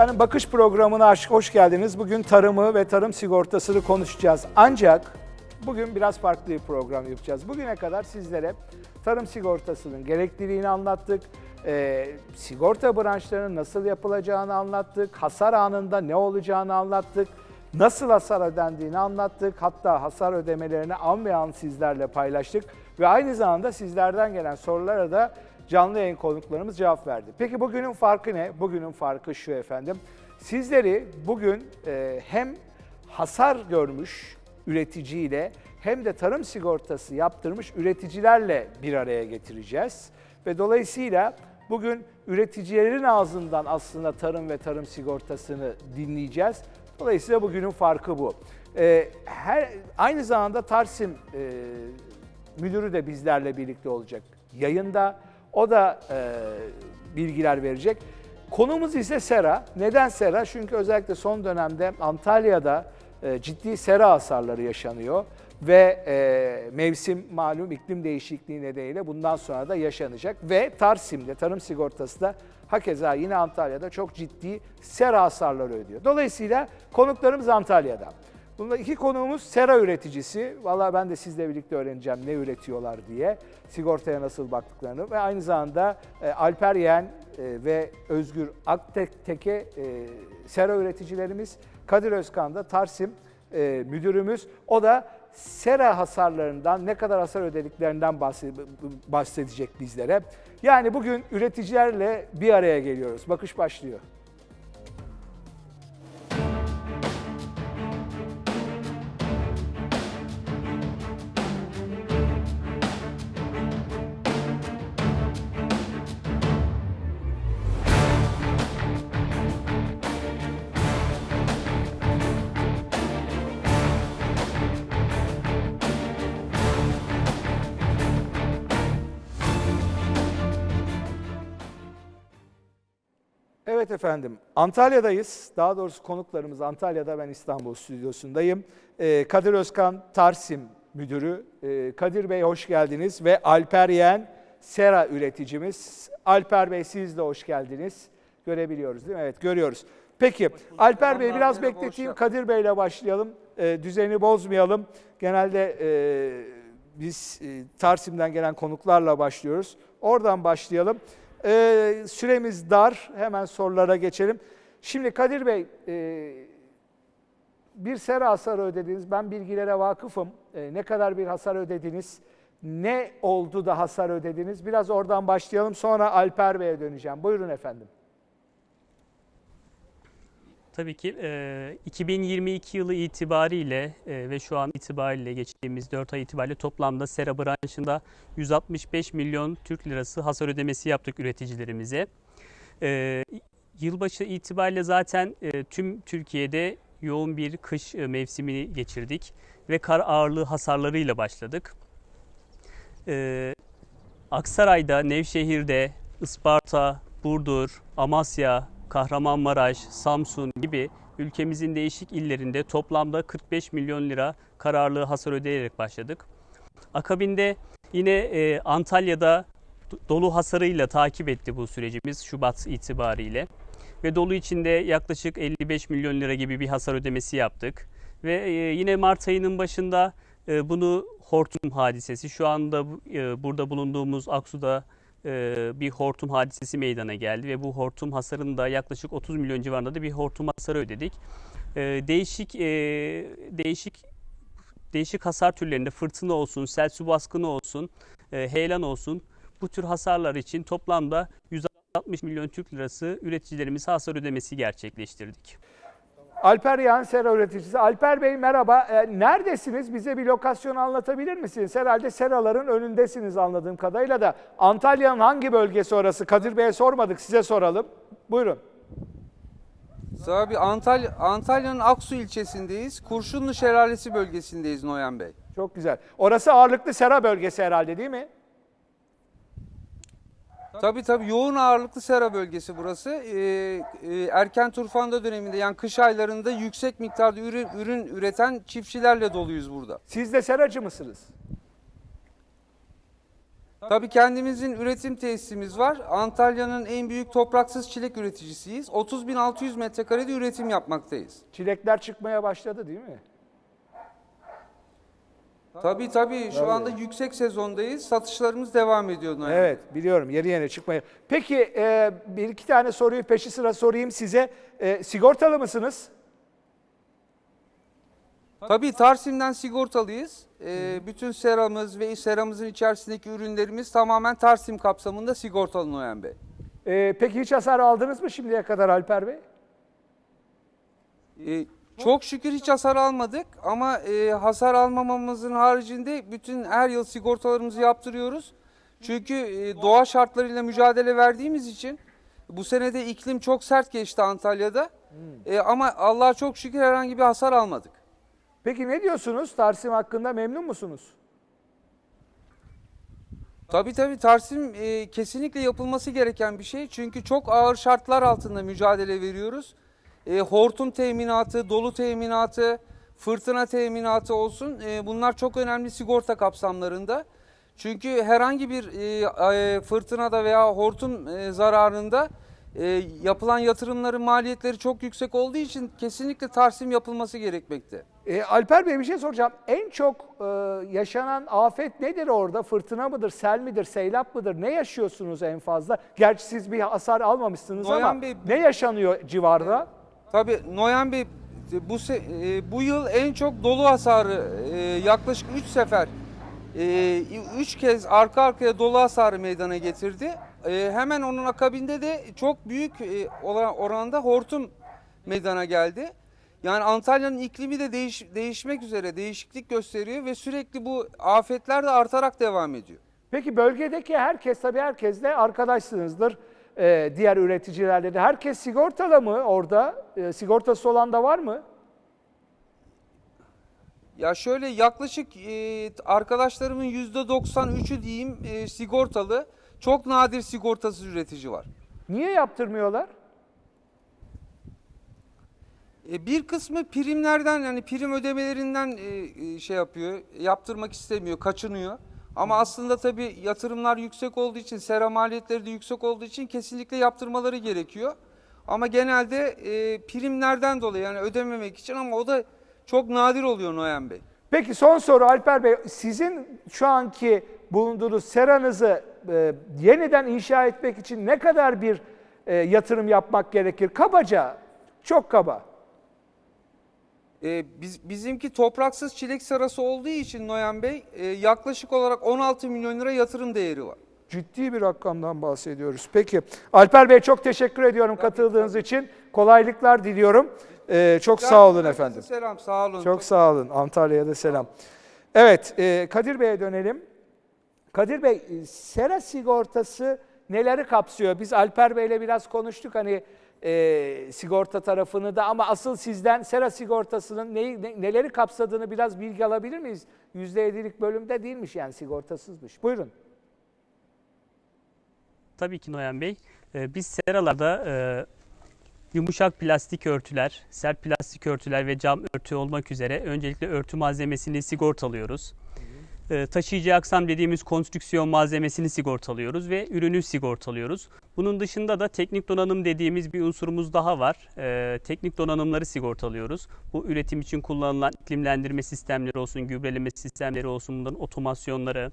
Efendim bakış programına hoş geldiniz. Bugün tarımı ve tarım sigortasını konuşacağız. Ancak bugün biraz farklı bir program yapacağız. Bugüne kadar sizlere tarım sigortasının gerekliliğini anlattık. Ee, sigorta branşlarının nasıl yapılacağını anlattık. Hasar anında ne olacağını anlattık. Nasıl hasar ödendiğini anlattık. Hatta hasar ödemelerini an ve an sizlerle paylaştık. Ve aynı zamanda sizlerden gelen sorulara da canlı yayın konuklarımız cevap verdi. Peki bugünün farkı ne? Bugünün farkı şu efendim. Sizleri bugün e, hem hasar görmüş üreticiyle hem de tarım sigortası yaptırmış üreticilerle bir araya getireceğiz. Ve dolayısıyla bugün üreticilerin ağzından aslında tarım ve tarım sigortasını dinleyeceğiz. Dolayısıyla bugünün farkı bu. E, her Aynı zamanda Tarsim e, müdürü de bizlerle birlikte olacak yayında. O da e, bilgiler verecek. Konumuz ise sera. Neden sera? Çünkü özellikle son dönemde Antalya'da e, ciddi sera hasarları yaşanıyor ve e, mevsim malum iklim değişikliği nedeniyle bundan sonra da yaşanacak ve Tarsim'de tarım sigortası da hakeza yine Antalya'da çok ciddi sera hasarları ödüyor. Dolayısıyla konuklarımız Antalya'da. Bunda iki konuğumuz sera üreticisi. Vallahi ben de sizle birlikte öğreneceğim ne üretiyorlar diye. Sigortaya nasıl baktıklarını ve aynı zamanda e, Alper Yeğen e, ve Özgür Aktek'e e, sera üreticilerimiz. Kadir Özkan da Tarsim e, müdürümüz. O da sera hasarlarından ne kadar hasar ödediklerinden bahse- bahsedecek bizlere. Yani bugün üreticilerle bir araya geliyoruz. Bakış başlıyor. Evet efendim, Antalya'dayız. Daha doğrusu konuklarımız Antalya'da, ben İstanbul stüdyosundayım. Ee, Kadir Özkan, Tarsim Müdürü. Ee, Kadir Bey hoş geldiniz ve Alper Yeğen, Sera üreticimiz. Alper Bey siz de hoş geldiniz. Görebiliyoruz değil mi? Evet, görüyoruz. Peki, Alper Bey biraz bekleteyim. Kadir Bey'le başlayalım. Ee, düzeni bozmayalım. Genelde e, biz e, Tarsim'den gelen konuklarla başlıyoruz. Oradan başlayalım. Ee, süremiz dar. Hemen sorulara geçelim. Şimdi Kadir Bey, e, bir sera hasarı ödediniz. Ben bilgilere vakıfım. E, ne kadar bir hasar ödediniz? Ne oldu da hasar ödediniz? Biraz oradan başlayalım. Sonra Alper Bey'e döneceğim. Buyurun efendim. Tabii ki e, 2022 yılı itibariyle e, ve şu an itibariyle geçtiğimiz 4 ay itibariyle toplamda sera branşında 165 milyon Türk lirası hasar ödemesi yaptık üreticilerimize. E, yılbaşı itibariyle zaten e, tüm Türkiye'de yoğun bir kış e, mevsimini geçirdik ve kar ağırlığı hasarlarıyla başladık. E, Aksaray'da, Nevşehir'de, Isparta, Burdur, Amasya, Kahramanmaraş, Samsun gibi ülkemizin değişik illerinde toplamda 45 milyon lira kararlı hasar ödeyerek başladık. Akabinde yine e, Antalya'da do- dolu hasarıyla takip etti bu sürecimiz Şubat itibariyle. Ve dolu içinde yaklaşık 55 milyon lira gibi bir hasar ödemesi yaptık. Ve e, yine Mart ayının başında e, bunu hortum hadisesi şu anda e, burada bulunduğumuz Aksu'da bir hortum hadisesi meydana geldi ve bu hortum hasarında yaklaşık 30 milyon civarında da bir hortum hasarı ödedik. E, değişik e, değişik değişik hasar türlerinde fırtına olsun, sel su baskını olsun, e, heyelan olsun bu tür hasarlar için toplamda 160 milyon Türk lirası üreticilerimize hasar ödemesi gerçekleştirdik. Alper Yağan Sera üreticisi. Alper Bey merhaba. E, neredesiniz? Bize bir lokasyon anlatabilir misiniz? Herhalde seraların önündesiniz anladığım kadarıyla da. Antalya'nın hangi bölgesi orası? Kadir Bey'e sormadık, size soralım. Buyurun. Tabii Antalya, Antalya'nın Aksu ilçesindeyiz. Kurşunlu Şelalesi bölgesindeyiz Noyan Bey. Çok güzel. Orası ağırlıklı sera bölgesi herhalde değil mi? Tabii tabii yoğun ağırlıklı sera bölgesi burası. Ee, e, erken turfanda döneminde yani kış aylarında yüksek miktarda ürün, ürün üreten çiftçilerle doluyuz burada. Siz de seracı mısınız? Tabii kendimizin üretim tesisimiz var. Antalya'nın en büyük topraksız çilek üreticisiyiz. 30.600 metrekarede üretim yapmaktayız. Çilekler çıkmaya başladı değil mi? Tabii tabii şu anda yüksek sezondayız. Satışlarımız devam ediyor. Bey. Evet biliyorum yeni yeni çıkmaya. Peki e, bir iki tane soruyu peşi sıra sorayım size. E, sigortalı mısınız? Tabii Tarsim'den sigortalıyız. Ee, bütün seramız ve seramızın içerisindeki ürünlerimiz tamamen Tarsim kapsamında sigortalı Noyan Bey. E, peki hiç hasar aldınız mı şimdiye kadar Alper Bey? Ee, çok şükür hiç hasar almadık ama e, hasar almamamızın haricinde bütün her yıl sigortalarımızı yaptırıyoruz. Çünkü e, doğa şartlarıyla mücadele verdiğimiz için bu sene de iklim çok sert geçti Antalya'da. E, ama Allah'a çok şükür herhangi bir hasar almadık. Peki ne diyorsunuz? Tarsim hakkında memnun musunuz? Tabii tabii Tarsim e, kesinlikle yapılması gereken bir şey. Çünkü çok ağır şartlar altında mücadele veriyoruz. E, hortum teminatı, dolu teminatı, fırtına teminatı olsun. E, bunlar çok önemli sigorta kapsamlarında. Çünkü herhangi bir e, e, fırtınada veya hortum e, zararında e, yapılan yatırımların maliyetleri çok yüksek olduğu için kesinlikle Tarsim yapılması gerekmekte. E, Alper Bey bir şey soracağım. En çok e, yaşanan afet nedir orada? Fırtına mıdır, sel midir, seylap mıdır? Ne yaşıyorsunuz en fazla? Gerçi siz bir hasar almamışsınız Noyan ama Bey, ne yaşanıyor civarda? Tabii Noyan Bey bu se- e, bu yıl en çok dolu hasarı e, yaklaşık 3 sefer 3 kez arka arkaya dolu hasarı meydana getirdi. E, hemen onun akabinde de çok büyük e, oran- oranda hortum meydana geldi. Yani Antalya'nın iklimi de değiş- değişmek üzere değişiklik gösteriyor ve sürekli bu afetler de artarak devam ediyor. Peki bölgedeki herkes tabii herkesle arkadaşsınızdır. E, diğer üreticilerle de. Herkes sigortalı mı orada? E, sigortası olan da var mı? Ya şöyle yaklaşık e, arkadaşlarımın %93'ü diyeyim e, sigortalı. Çok nadir sigortasız üretici var. Niye yaptırmıyorlar? E, bir kısmı primlerden yani prim ödemelerinden e, e, şey yapıyor, yaptırmak istemiyor, kaçınıyor. Ama aslında tabii yatırımlar yüksek olduğu için, sera maliyetleri de yüksek olduğu için kesinlikle yaptırmaları gerekiyor. Ama genelde e, primlerden dolayı yani ödememek için ama o da çok nadir oluyor Noyan Bey. Peki son soru Alper Bey. Sizin şu anki bulunduğunuz seranızı e, yeniden inşa etmek için ne kadar bir e, yatırım yapmak gerekir? Kabaca, çok kaba. E, biz, bizimki topraksız çilek serası olduğu için Noyan Bey e, yaklaşık olarak 16 milyon lira yatırım değeri var. Ciddi bir rakamdan bahsediyoruz. Peki Alper Bey çok teşekkür ediyorum katıldığınız için. Kolaylıklar diliyorum. E, çok sağ olun efendim. Selam, sağ olun. Çok sağ olun. Antalya'ya da selam. Evet, e, Kadir Bey'e dönelim. Kadir Bey, e, sera sigortası neleri kapsıyor? Biz Alper Bey'le biraz konuştuk hani e, sigorta tarafını da ama asıl sizden sera sigortasının neyi, ne- neleri kapsadığını biraz bilgi alabilir miyiz? %7'lik bölümde değilmiş yani sigortasızmış. Buyurun. Tabii ki Noyan Bey. Ee, Biz seralarda e, yumuşak plastik örtüler, sert plastik örtüler ve cam örtü olmak üzere öncelikle örtü malzemesini sigortalıyoruz. Ee, Taşıyıcı aksam dediğimiz konstrüksiyon malzemesini sigortalıyoruz ve ürünü sigortalıyoruz. Bunun dışında da teknik donanım dediğimiz bir unsurumuz daha var. Ee, teknik donanımları sigortalıyoruz. Bu üretim için kullanılan iklimlendirme sistemleri olsun, gübreleme sistemleri olsun, bunların otomasyonları,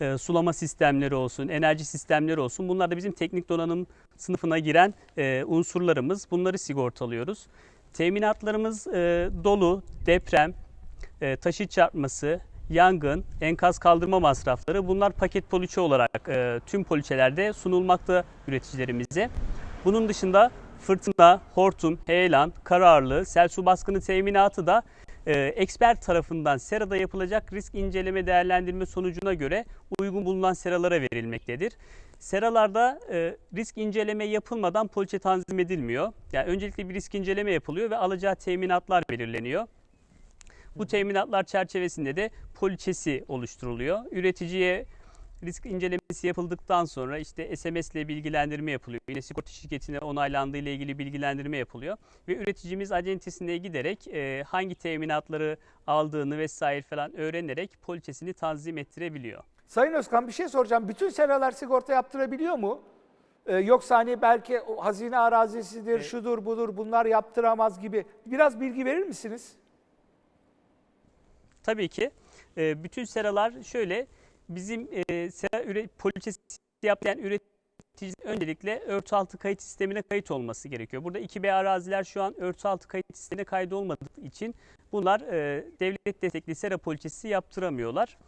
e, sulama sistemleri olsun, enerji sistemleri olsun. Bunlar da bizim teknik donanım sınıfına giren e, unsurlarımız. Bunları sigortalıyoruz. Teminatlarımız e, dolu, deprem, e, taşıt çarpması, yangın, enkaz kaldırma masrafları. Bunlar paket poliçe olarak e, tüm poliçelerde sunulmakta üreticilerimize. Bunun dışında fırtına, hortum, heyelan, kar ağırlığı, sel su baskını teminatı da e, expert tarafından serada yapılacak risk inceleme değerlendirme sonucuna göre uygun bulunan seralara verilmektedir. Seralarda e, risk inceleme yapılmadan poliçe tanzim edilmiyor. Yani öncelikle bir risk inceleme yapılıyor ve alacağı teminatlar belirleniyor. Bu teminatlar çerçevesinde de poliçesi oluşturuluyor. Üreticiye risk incelemesi yapıldıktan sonra işte SMS ile bilgilendirme yapılıyor. Yine sigorta şirketine onaylandığı ile ilgili bilgilendirme yapılıyor. Ve üreticimiz acentesine giderek e, hangi teminatları aldığını vesaire falan öğrenerek poliçesini tanzim ettirebiliyor. Sayın Özkan bir şey soracağım. Bütün seralar sigorta yaptırabiliyor mu? Ee, yoksa hani belki o hazine arazisidir, şudur budur bunlar yaptıramaz gibi. Biraz bilgi verir misiniz? Tabii ki. E, bütün seralar şöyle bizim e, sera üre, poliçesi yapan üretici öncelikle örtü altı kayıt sistemine kayıt olması gerekiyor. Burada 2B araziler şu an örtü altı kayıt sistemine kaydı olmadığı için bunlar e, devlet destekli sera poliçesi yaptıramıyorlar.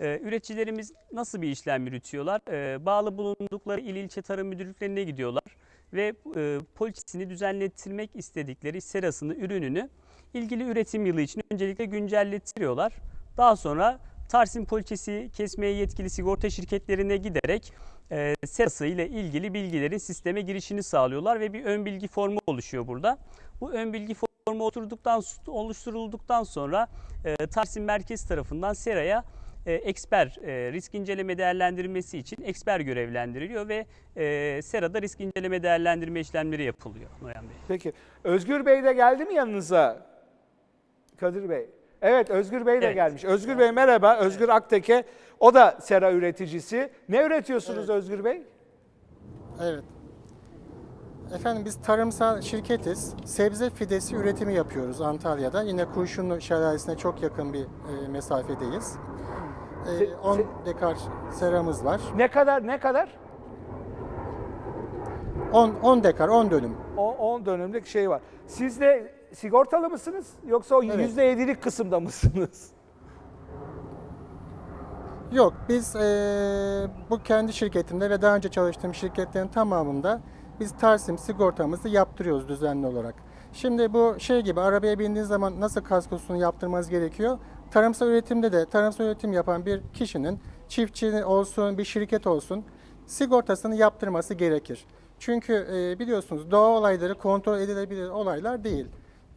E, üreticilerimiz nasıl bir işlem yürütüyorlar? E, bağlı bulundukları il ilçe tarım müdürlüklerine gidiyorlar ve e, poliçesini düzenlettirmek istedikleri serasını, ürününü ilgili üretim yılı için öncelikle güncellettiriyorlar. Daha sonra Tarsim poliçesi kesmeye yetkili sigorta şirketlerine giderek e, serası ile ilgili bilgilerin sisteme girişini sağlıyorlar ve bir ön bilgi formu oluşuyor burada. Bu ön bilgi formu oturduktan oluşturulduktan sonra e, Tarsim Merkez tarafından seraya e, eksper e, risk inceleme değerlendirmesi için eksper görevlendiriliyor ve e, serada risk inceleme değerlendirme işlemleri yapılıyor Bey. Peki. Özgür Bey de geldi mi yanınıza? Kadir Bey. Evet Özgür Bey de Evet. gelmiş. Özgür Bey merhaba. Özgür Akteke. O da sera üreticisi. Ne üretiyorsunuz Özgür Bey? Evet. Efendim biz tarımsal şirketiz. Sebze fidesi üretimi yapıyoruz Antalya'da. Yine Kurşunlu Şelalesi'ne çok yakın bir e, mesafedeyiz. E, Se- 10 se- dekar seramız var. Ne kadar ne kadar? 10 10 dekar, 10 dönüm. O 10 dönümlük şey var. Siz de sigortalı mısınız yoksa o Evet. %7'lik kısımda mısınız? Yok, biz e, bu kendi şirketimde ve daha önce çalıştığım şirketlerin tamamında biz Tarsim sigortamızı yaptırıyoruz düzenli olarak. Şimdi bu şey gibi arabaya bindiğiniz zaman nasıl kaskosunu yaptırmanız gerekiyor? Tarımsal üretimde de tarımsal üretim yapan bir kişinin çiftçi olsun, bir şirket olsun sigortasını yaptırması gerekir. Çünkü e, biliyorsunuz doğa olayları kontrol edilebilir olaylar değil.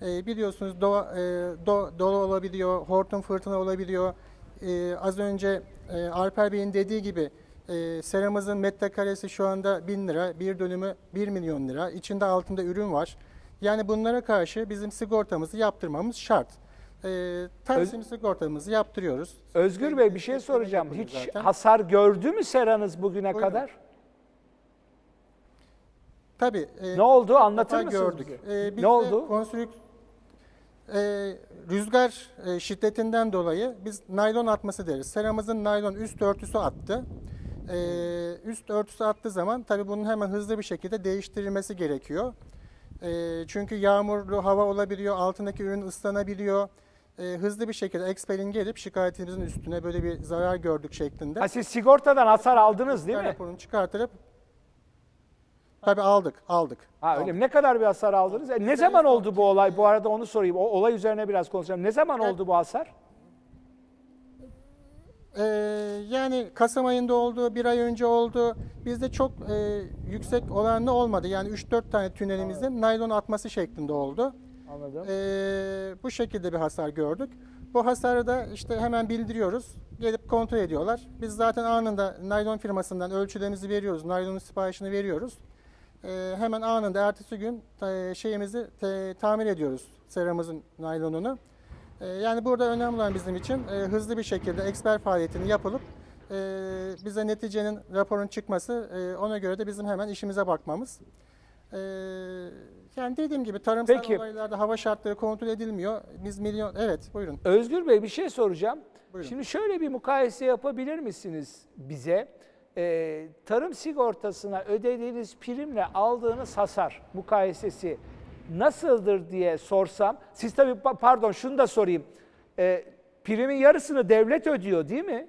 E, biliyorsunuz doğa, e, do, dolu olabiliyor, hortum fırtına olabiliyor. E, az önce e, Alper Bey'in dediği gibi e, seramızın metrekaresi şu anda 1000 lira, bir dönümü 1 milyon lira. İçinde altında ürün var. Yani bunlara karşı bizim sigortamızı yaptırmamız şart. E, Taksim sigortamızı yaptırıyoruz. Özgür Bey bir şey soracağım. Hiç zaten. hasar gördü mü seranız bugüne Buyurun. kadar? Tabii. e, Ne oldu? Anlatır mısınız gördük. bize? Biz Ne de oldu? Konstrük e, rüzgar e, şiddetinden dolayı biz naylon atması deriz. Seramızın naylon üst örtüsü attı. E, üst örtüsü attığı zaman tabii bunun hemen hızlı bir şekilde değiştirilmesi gerekiyor. E, çünkü yağmurlu hava olabiliyor, altındaki ürün ıslanabiliyor. E, hızlı bir şekilde Expel'in gelip şikayetimizin üstüne böyle bir zarar gördük şeklinde. Ha, siz sigortadan hasar aldınız değil mi? Raporunu çıkartırıp tabii aldık, aldık. Ha öyle aldık. mi? Ne kadar bir hasar aldınız? E, ne zaman oldu bu olay? Bu arada onu sorayım. O olay üzerine biraz konuşalım. Ne zaman oldu bu hasar? Ee, yani Kasım ayında oldu, bir ay önce oldu. Bizde çok e, yüksek oranlı olmadı. Yani 3-4 tane tünelimizin naylon atması şeklinde oldu. Anladım. Ee, bu şekilde bir hasar gördük. Bu hasarı da işte hemen bildiriyoruz. Gelip kontrol ediyorlar. Biz zaten anında naylon firmasından ölçülerimizi veriyoruz. Naylonun siparişini veriyoruz. Ee, hemen anında ertesi gün e, şeyimizi te- tamir ediyoruz seramızın naylonunu. Ee, yani burada önemli olan bizim için e, hızlı bir şekilde eksper faaliyetini yapılıp e, bize neticenin raporun çıkması e, ona göre de bizim hemen işimize bakmamız. Ee, yani dediğim gibi tarımsal Peki. olaylarda hava şartları kontrol edilmiyor. Biz milyon evet buyurun. Özgür Bey bir şey soracağım. Buyurun. Şimdi şöyle bir mukayese yapabilir misiniz bize? Ee, tarım sigortasına ödediğiniz primle aldığınız hasar mukayesesi nasıldır diye sorsam. Siz tabii pa- pardon şunu da sorayım. Ee, primin yarısını devlet ödüyor değil mi?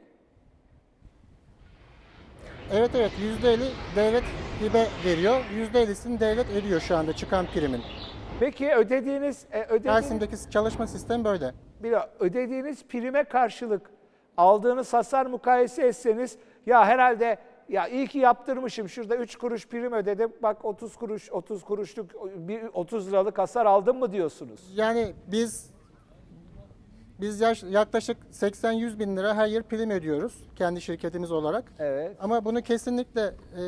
Evet evet %50 devlet hibe veriyor. %50'sini devlet ödüyor şu anda çıkan primin. Peki ödediğiniz e, ödediğiniz, Dersim'deki çalışma sistemi böyle. bir ödediğiniz prime karşılık aldığınız hasar mukayese etseniz ya herhalde ya iyi ki yaptırmışım şurada 3 kuruş prim ödedim bak 30 kuruş 30 kuruşluk bir 30 liralık hasar aldım mı diyorsunuz? Yani biz biz yaş- yaklaşık 80-100 bin lira her yıl prim ödüyoruz kendi şirketimiz olarak. Evet. Ama bunu kesinlikle e,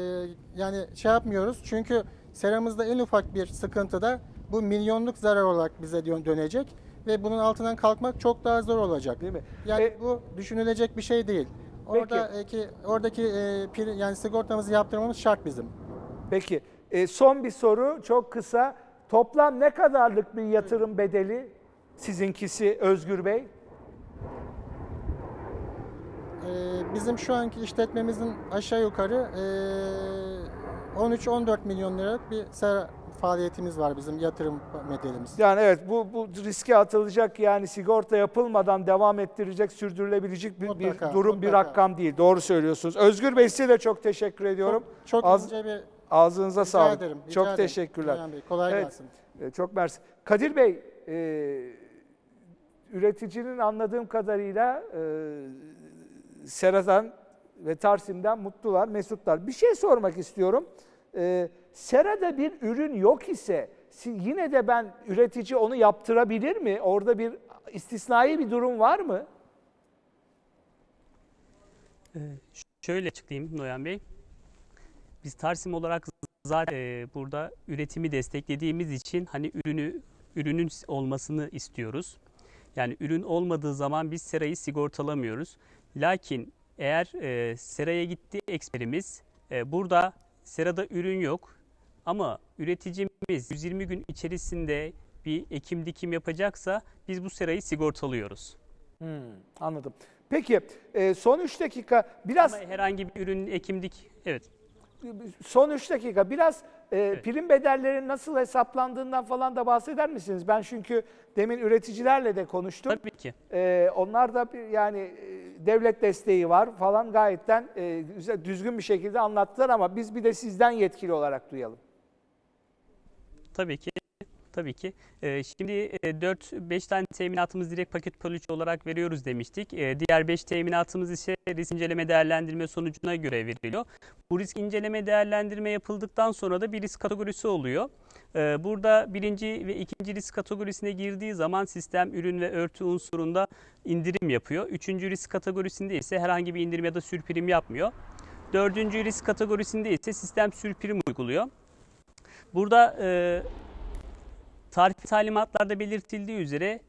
yani şey yapmıyoruz çünkü seramızda en ufak bir sıkıntıda bu milyonluk zarar olarak bize dön- dönecek ve bunun altından kalkmak çok daha zor olacak. Değil mi? Yani E- bu düşünülecek bir şey değil. Oradaki oradaki e, pri- yani sigortamızı yaptırmamız şart bizim. Peki e, son bir soru çok kısa. Toplam ne kadarlık bir yatırım bedeli sizinkisi Özgür Bey? E, bizim şu anki işletmemizin aşağı yukarı e, 13-14 milyon liralık bir sera faaliyetimiz var bizim yatırım bedelimiz. Yani evet bu, bu riske atılacak yani sigorta yapılmadan devam ettirecek, sürdürülebilecek bir, bir Mutlaka, durum, bir mutlaka. rakam değil. Doğru söylüyorsunuz. Özgür Bey size de çok teşekkür ediyorum. Çok Az- ince bir Ağzınıza rica sağlık. ederim. rica çok ederim. teşekkürler. Bey, kolay Evet. gelsin. E, Çok mersi. Kadir Bey, e, üreticinin anladığım kadarıyla e, Sera'dan ve Tarsim'den mutlular, mesutlar. Bir şey sormak istiyorum. E, Sera'da bir ürün yok ise yine de ben üretici onu yaptırabilir mi? Orada bir istisnai bir durum var mı? Ee, Şöyle açıklayayım Noyan Bey. Biz Tarsim olarak zaten e, burada üretimi desteklediğimiz için hani ürünü ürünün olmasını istiyoruz. Yani ürün olmadığı zaman biz serayı sigortalamıyoruz. Lakin eğer e, seraya gitti eksperimiz e, burada serada ürün yok ama üreticimiz 120 gün içerisinde bir ekim dikim yapacaksa biz bu serayı sigortalıyoruz. Hmm, anladım. Peki e, son 3 dakika biraz Ama herhangi bir ürün ekimdik evet Son 3 dakika biraz e, prim bedellerinin nasıl hesaplandığından falan da bahseder misiniz? Ben çünkü demin üreticilerle de konuştum. tabii ki. E, onlar da bir- yani e, devlet desteği var falan gayetten e, düzgün bir şekilde anlattılar ama biz bir de sizden yetkili olarak duyalım. Tabii ki. Tabii ki. Ee, şimdi 4-5 tane teminatımız direkt paket poliçe olarak veriyoruz demiştik. Ee, diğer 5 teminatımız ise risk inceleme değerlendirme sonucuna göre veriliyor. Bu risk inceleme değerlendirme yapıldıktan sonra da bir risk kategorisi oluyor. Ee, burada birinci ve ikinci risk kategorisine girdiği zaman sistem ürün ve örtü unsurunda indirim yapıyor. Üçüncü risk kategorisinde ise herhangi bir indirim ya da sürprim yapmıyor. Dördüncü risk kategorisinde ise sistem sürprim uyguluyor. Burada e, Tarifi talimatlarda belirtildiği üzere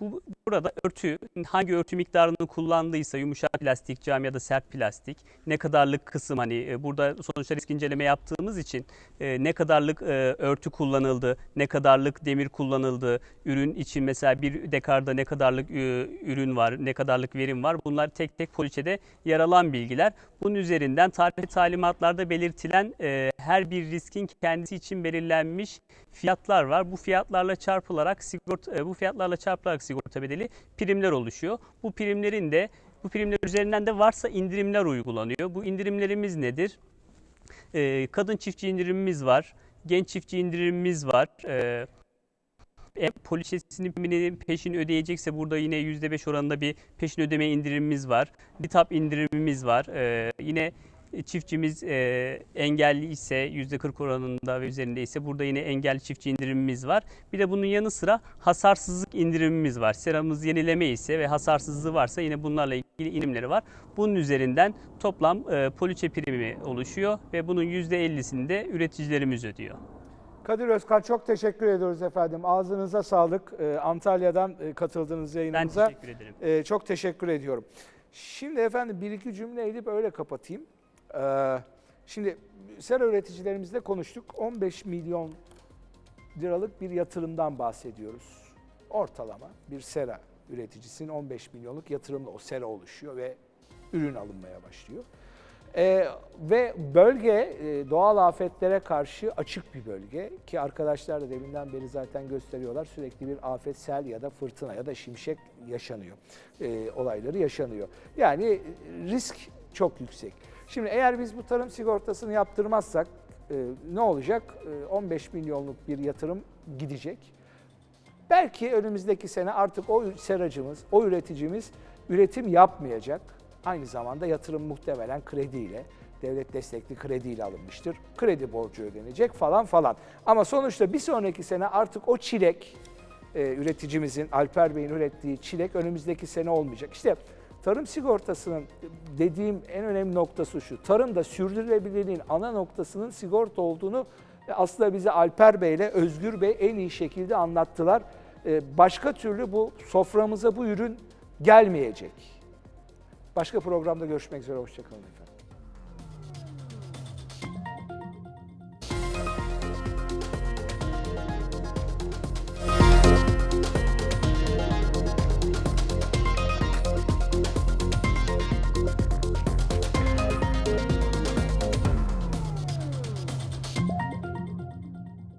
bu burada örtü hangi örtü miktarını kullandıysa yumuşak plastik, cam ya da sert plastik ne kadarlık kısım hani e, burada sonuçta risk inceleme yaptığımız için e, ne kadarlık e, örtü kullanıldı, ne kadarlık demir kullanıldı, ürün için mesela bir dekarda ne kadarlık ürün var, ne kadarlık verim var bunlar tek tek poliçede yer alan bilgiler. Bunun üzerinden tarifi talimatlarda belirtilen her bir riskin kendisi için belirlenmiş fiyatlar var. Bu fiyatlarla çarpılarak sigorta bu fiyatlarla çarpılarak sigorta bedeli primler oluşuyor. Bu primlerin de bu primler üzerinden de varsa indirimler uygulanıyor. Bu indirimlerimiz nedir? E, kadın çiftçi indirimimiz var. Genç çiftçi indirimimiz var. E, eğer poliçesini primini peşin ödeyecekse burada yine %5 oranında bir peşin ödeme indirimimiz var. Bitap indirimimiz var. E, yine çiftçimiz e, engelli ise %40 oranında ve üzerinde ise burada yine engelli çiftçi indirimimiz var. Bir de bunun yanı sıra hasarsızlık indirimimiz var. Seramız yenileme ise ve hasarsızlığı varsa yine bunlarla ilgili indirimleri var. Bunun üzerinden toplam e, poliçe primi oluşuyor ve bunun %50'sini de üreticilerimiz ödüyor. Kadir Özkan çok teşekkür ediyoruz efendim. Ağzınıza sağlık. E, Antalya'dan e, katıldığınız Ben yayınımıza. teşekkür ederim. Ee, çok teşekkür ediyorum. Şimdi efendim bir iki cümle edip öyle kapatayım. Ee, şimdi sera üreticilerimizle konuştuk. 15 milyon liralık bir yatırımdan bahsediyoruz. Ortalama bir sera üreticisinin 15 milyonluk yatırımla o sera oluşuyor ve ürün alınmaya başlıyor. Ee, ve bölge e, doğal afetlere karşı açık bir bölge ki arkadaşlar da deminden beri zaten gösteriyorlar sürekli bir afet sel ya da fırtına ya da şimşek yaşanıyor Ee, olayları yaşanıyor. Yani risk çok yüksek. Şimdi eğer biz bu tarım sigortasını yaptırmazsak e, ne olacak? E, 15 milyonluk bir yatırım gidecek. Belki önümüzdeki sene artık o seracımız, o üreticimiz üretim yapmayacak. Aynı zamanda yatırım muhtemelen krediyle, devlet destekli krediyle alınmıştır. Kredi borcu ödenecek falan falan. Ama sonuçta bir sonraki sene artık o çilek, e, üreticimizin, Alper Bey'in ürettiği çilek önümüzdeki sene olmayacak. İşte tarım sigortasının dediğim en önemli noktası şu. Tarımda sürdürülebilirliğin ana noktasının sigorta olduğunu aslında bize Alper Bey ile Özgür Bey en iyi şekilde anlattılar. E, Başka türlü bu soframıza bu ürün gelmeyecek. Başka programda görüşmek üzere. Hoşçakalın efendim.